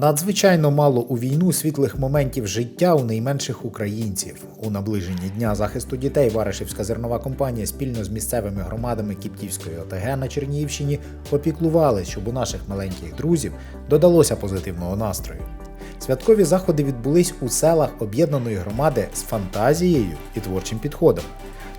Надзвичайно мало у війну світлих моментів життя у найменших українців. У наближенні дня захисту дітей Варишівська зернова компанія спільно з місцевими громадами Кіптівської ОТГ на Чернігівщині попіклували, щоб у наших маленьких друзів додалося позитивного настрою. Святкові заходи відбулись у селах об'єднаної громади з фантазією і творчим підходом.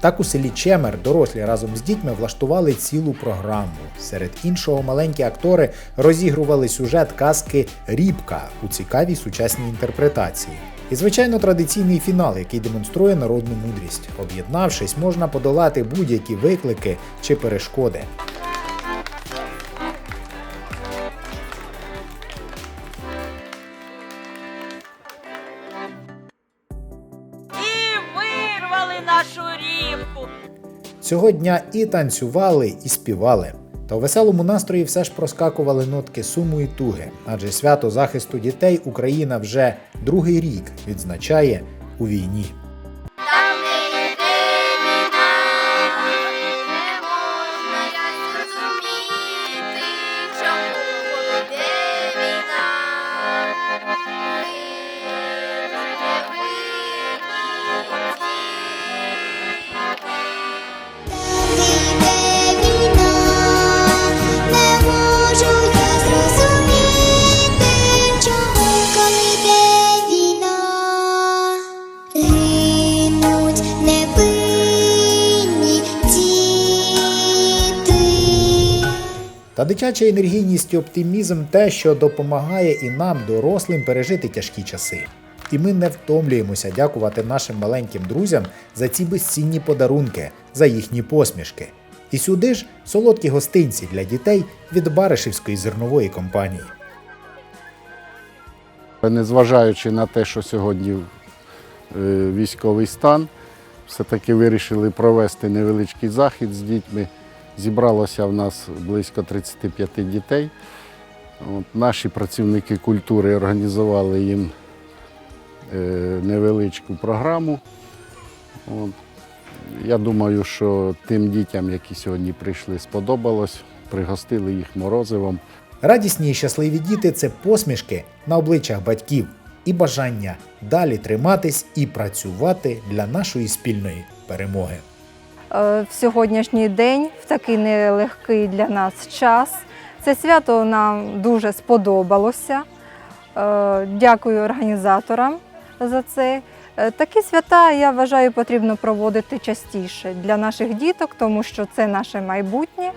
Так у селі Чемер дорослі разом з дітьми влаштували цілу програму. Серед іншого маленькі актори розігрували сюжет казки Рібка у цікавій сучасній інтерпретації. І, звичайно, традиційний фінал, який демонструє народну мудрість. Об'єднавшись, можна подолати будь-які виклики чи перешкоди. Нашу рівку. Цього дня і танцювали, і співали. Та у веселому настрої все ж проскакували нотки суму і туги, адже свято захисту дітей Україна вже другий рік відзначає у війні. Та дитяча енергійність і оптимізм те, що допомагає і нам, дорослим, пережити тяжкі часи. І ми не втомлюємося дякувати нашим маленьким друзям за ці безцінні подарунки, за їхні посмішки. І сюди ж солодкі гостинці для дітей від Баришівської зернової компанії. Незважаючи на те, що сьогодні е, військовий стан, все-таки вирішили провести невеличкий захід з дітьми. Зібралося в нас близько 35 дітей. От, наші працівники культури організували їм е, невеличку програму. От, я думаю, що тим дітям, які сьогодні прийшли, сподобалось. Пригостили їх морозивом. Радісні і щасливі діти це посмішки на обличчях батьків і бажання далі триматись і працювати для нашої спільної перемоги. Е, в сьогоднішній день, в такий нелегкий для нас час. Це свято нам дуже сподобалося. Е, Дякую організаторам за це. Е, Такі свята, я вважаю, потрібно проводити частіше для наших діток, тому що це наше майбутнє.